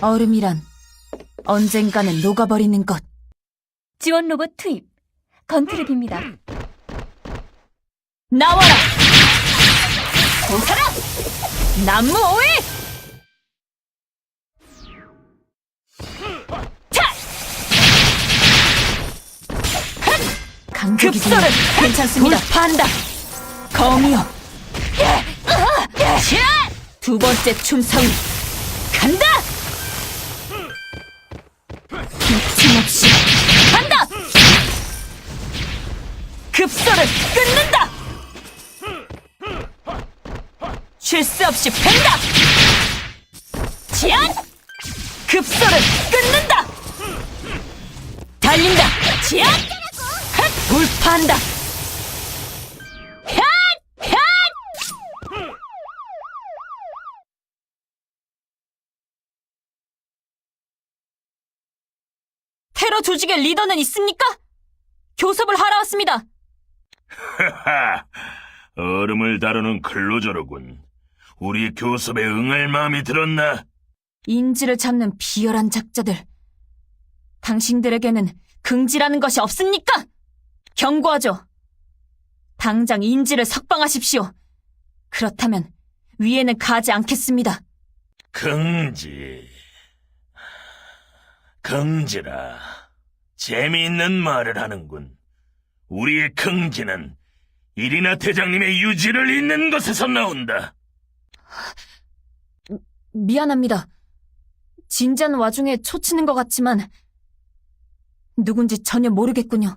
얼음이란 언젠가는 녹아버리는 것. 지원 로봇 투입. 건투를 빕니다. 나와라! 보사라! 남무 오해! 강적이 급소를 괜찮습니다. 돌파한다. 거미요. 자! 두 번째 춤성이 간다. 거침없이 간다. 급소를 끊는다. 쉴 수 없이 팬다. 지안! 급소를 끊는다. 달린다. 지안! 핫! 돌파한다. 핫! 핫! 테러 조직의 리더는 있습니까? 교섭을 하러 왔습니다. 하하, 얼음을 다루는 클로저로군. 우리 교섭에 응할 마음이 들었나? 인지를 잡는 비열한 작자들. 당신들에게는 긍지라는 것이 없습니까? 경고하죠. 당장 인지를 석방하십시오. 그렇다면 위에는 가지 않겠습니다. 긍지. 긍지라. 재미있는 말을 하는군. 우리의 긍지는 이리나 대장님의 유지를 잇는 것에서 나온다. 미안합니다. 진지한 와중에 초치는 것 같지만 누군지 전혀 모르겠군요.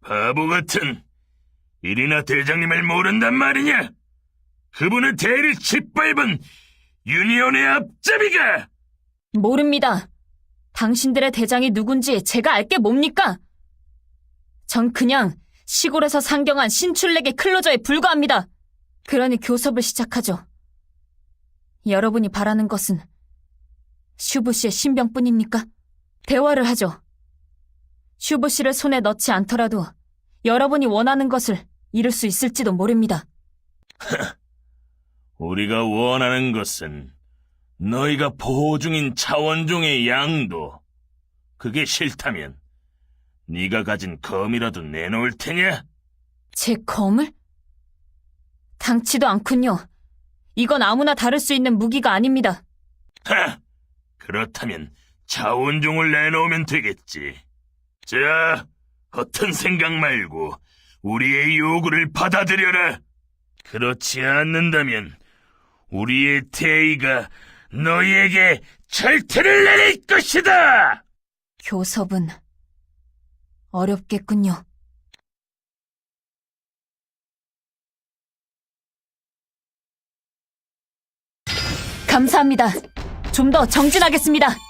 바보 같은 이리나 대장님을 모른단 말이냐? 그분은 대를 짓밟은 유니온의 앞잡이가! 모릅니다. 당신들의 대장이 누군지 제가 알게 뭡니까? 전 그냥 시골에서 상경한 신출내기 클로저에 불과합니다. 그러니 교섭을 시작하죠. 여러분이 바라는 것은 슈브 씨의 신병뿐입니까? 대화를 하죠. 슈브 씨를 손에 넣지 않더라도 여러분이 원하는 것을 이룰 수 있을지도 모릅니다. 우리가 원하는 것은 너희가 보호 중인 차원종의 양도. 그게 싫다면 네가 가진 검이라도 내놓을 테냐? 제 검을? 당치도 않군요. 이건 아무나 다룰 수 있는 무기가 아닙니다. 하! 그렇다면 차원종을 내놓으면 되겠지. 자, 허튼 생각 말고 우리의 요구를 받아들여라. 그렇지 않는다면 우리의 태의가 너희에게 절퇴를 내릴 것이다! 교섭은 어렵겠군요. 감사합니다. 좀 더 정진하겠습니다.